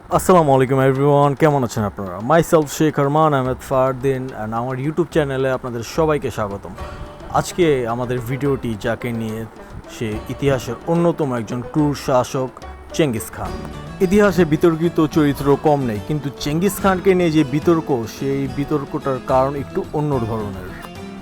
আসসালামু আলাইকুম এভরিওয়ান কেমন আছেন আপনারা? Myself Sheikh Arman Ahmed Fardin and আমার ইউটিউব চ্যানেলে আপনাদের সবাইকে স্বাগতম। আজকে আমাদের ভিডিওটি যাকে নিয়ে সে ইতিহাসের অন্যতম একজন ক্রুর শাসক চেঙ্গিস খান। ইতিহাসে বিতর্কিত চরিত্র কম নেই, কিন্তু চেঙ্গিস খানকে নিয়ে যে বিতর্ক, সেই বিতর্কটার কারণ একটু অন্য ধরনের।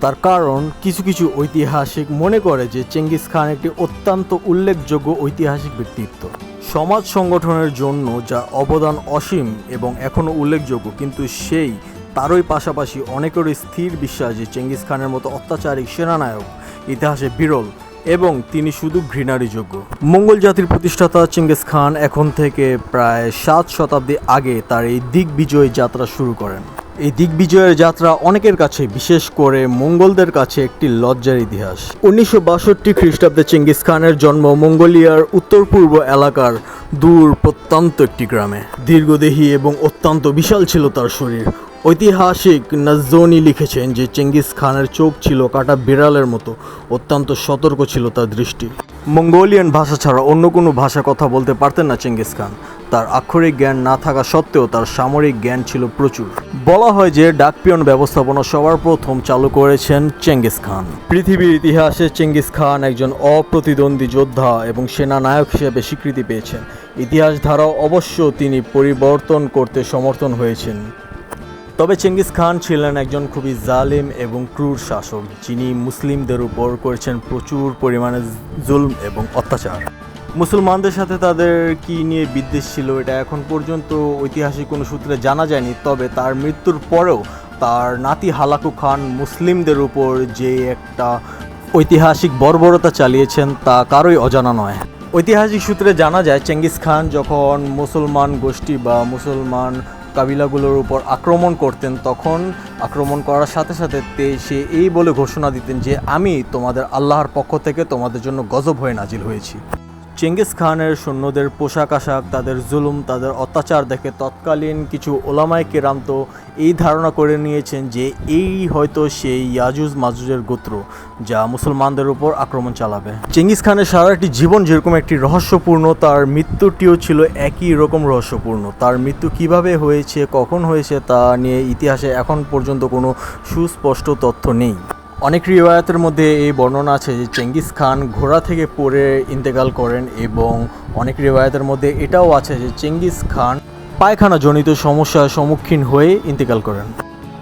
তার কারণ, কিছু কিছু ঐতিহাসিক মনে করে যে চেঙ্গিস খান একটি অত্যন্ত উল্লেখযোগ্য ঐতিহাসিক ব্যক্তিত্ব। সমাজ সংগঠনের জন্য যার অবদান অসীম এবং এখনও উল্লেখযোগ্য, কিন্তু সেই তারই পাশাপাশি অনেকেরই স্থির বিশ্বাস যে চেঙ্গিস খানের মতো অত্যাচারী সেনানায়ক ইতিহাসে বিরল এবং তিনি শুধু ঘৃণারই যোগ্য। মঙ্গল জাতির প্রতিষ্ঠাতা চেঙ্গিস খান এখন থেকে প্রায় সাত শতাব্দী আগে তার এই দিগ্বিজয় যাত্রা শুরু করেন। এই দিগ্বিজয়ের যাত্রা অনেকের কাছে, বিশেষ করে মঙ্গলদের কাছে একটি লজ্জার ইতিহাস। উনিশশো বাষট্টি খ্রিস্টাব্দে চেঙ্গিস খানের জন্ম মঙ্গোলিয়ার উত্তর পূর্ব এলাকার দূর প্রত্যন্ত একটি গ্রামে। দীর্ঘদেহী এবং অত্যন্ত বিশাল ছিল তার শরীর। ঐতিহাসিক নাজনি লিখেছেন যে, চেঙ্গিস খানের চোখ ছিল কাটা বিড়ালের মতো, অত্যন্ত সতর্ক ছিল তার দৃষ্টি। মঙ্গোলিয়ান ভাষা ছাড়া অন্য কোনো ভাষা কথা বলতে পারতেন না চেঙ্গিস খান। তার আক্ষরিক জ্ঞান না থাকা সত্ত্বেও তার সামরিক জ্ঞান ছিল প্রচুর। বলা হয় যে ডাকপিয়ন ব্যবস্থাপনা সবার প্রথম চালু করেছেন চেঙ্গিস খান। পৃথিবীর ইতিহাসে চেঙ্গিস খান একজন অপ্রতিদ্বন্দ্বী যোদ্ধা এবং সেনানায়ক হিসেবে স্বীকৃতি পেয়েছেন। ইতিহাস ধারাও অবশ্য তিনি পরিবর্তন করতে সমর্থন হয়েছেন। তবে চেঙ্গিস খান ছিলেন একজন খুবই জালিম এবং ক্রূর শাসক, যিনি মুসলিমদের উপর করেছেন প্রচুর পরিমাণে জুলম এবং অত্যাচার। মুসলমানদের সাথে তাদের কি নিয়ে বিদ্বেষ ছিল, এটা এখন পর্যন্ত ঐতিহাসিক কোনো সূত্রে জানা যায়নি। তবে তার মৃত্যুর পরেও তার নাতি হালাকু খান মুসলিমদের উপর যে একটা ঐতিহাসিক বর্বরতা চালিয়েছেন, তা কারোই অজানা নয়। ঐতিহাসিক সূত্রে জানা যায়, চেঙ্গিস খান যখন মুসলমান গোষ্ঠী বা মুসলমান কাবিলাগুলোর উপর আক্রমণ করতেন, তখন আক্রমণ করার সাথে সাথে সে এই বলে ঘোষণা দিতেন যে, আমি তোমাদের আল্লাহর পক্ষ থেকে তোমাদের জন্য গজব হয়ে নাজিল হয়েছি। চেঙ্গিস খানের সৈন্যদের পোশাক আশাক, তাদের জুলুম, তাদের অত্যাচার দেখে তৎকালীন কিছু ওলামায় কেরাম তো এই ধারণা করে নিয়েছেন যে এই হয়তো সেই ইয়াজুজ মাজুজের গোত্র, যা মুসলমানদের উপর আক্রমণ চালাবে। চেঙ্গিস খানের সারাটি জীবন যেরকম একটি রহস্যপূর্ণ, তার মৃত্যুটিও ছিল একই রকম রহস্যপূর্ণ। তার মৃত্যু কীভাবে হয়েছে, কখন হয়েছে, তা নিয়ে ইতিহাসে এখন পর্যন্ত কোনো সুস্পষ্ট তথ্য নেই। অনেক রিওয়ায়াতের মধ্যে এই বর্ণনা আছে যে চেঙ্গিস খান ঘোড়া থেকে পড়ে ইন্তেকাল করেন এবং অনেক রিওয়ায়াতের মধ্যে এটাও আছে যে চেঙ্গিস খান পায়খানা জনিত সমস্যার সম্মুখীন হয়ে ইন্তেকাল করেন।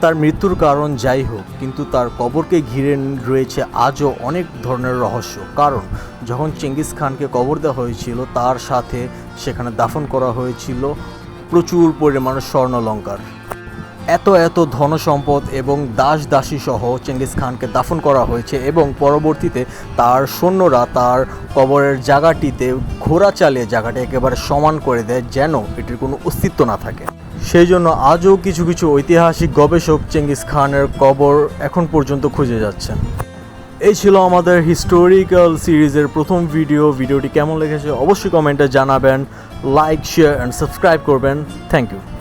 তার মৃত্যুর কারণ যাই হোক, কিন্তু তার কবরকে ঘিরে রয়েছে আজও অনেক ধরনের রহস্য। কারণ, যখন চেঙ্গিস খানকে কবর দেওয়া হয়েছিল, তার সাথে সেখানে দাফন করা হয়েছিল প্রচুর পরিমাণে স্বর্ণলঙ্কার। এত এত ধন সম্পদ এবং দাস দাসী সহ চেঙ্গিস খানকে দাফন করা হয়েছে এবং পরবর্তীতে তার সৈন্যরা তার কবরের জায়গাটিতে ঘোড়া চালিয়ে জায়গাটি একেবারে সমান করে দেয় যেন এটির কোনো অস্তিত্ব না থাকে। সেই জন্য আজও কিছু কিছু ঐতিহাসিক গবেষক চেঙ্গিস খানের কবর এখন পর্যন্ত খুঁজে যাচ্ছেন। এই ছিল আমাদের হিস্টোরিক্যাল সিরিজের প্রথম ভিডিও ভিডিওটি কেমন লেগেছে অবশ্যই কমেন্টে জানাবেন লাইক শেয়ার অ্যান্ড সাবস্ক্রাইব করবেন। Thank you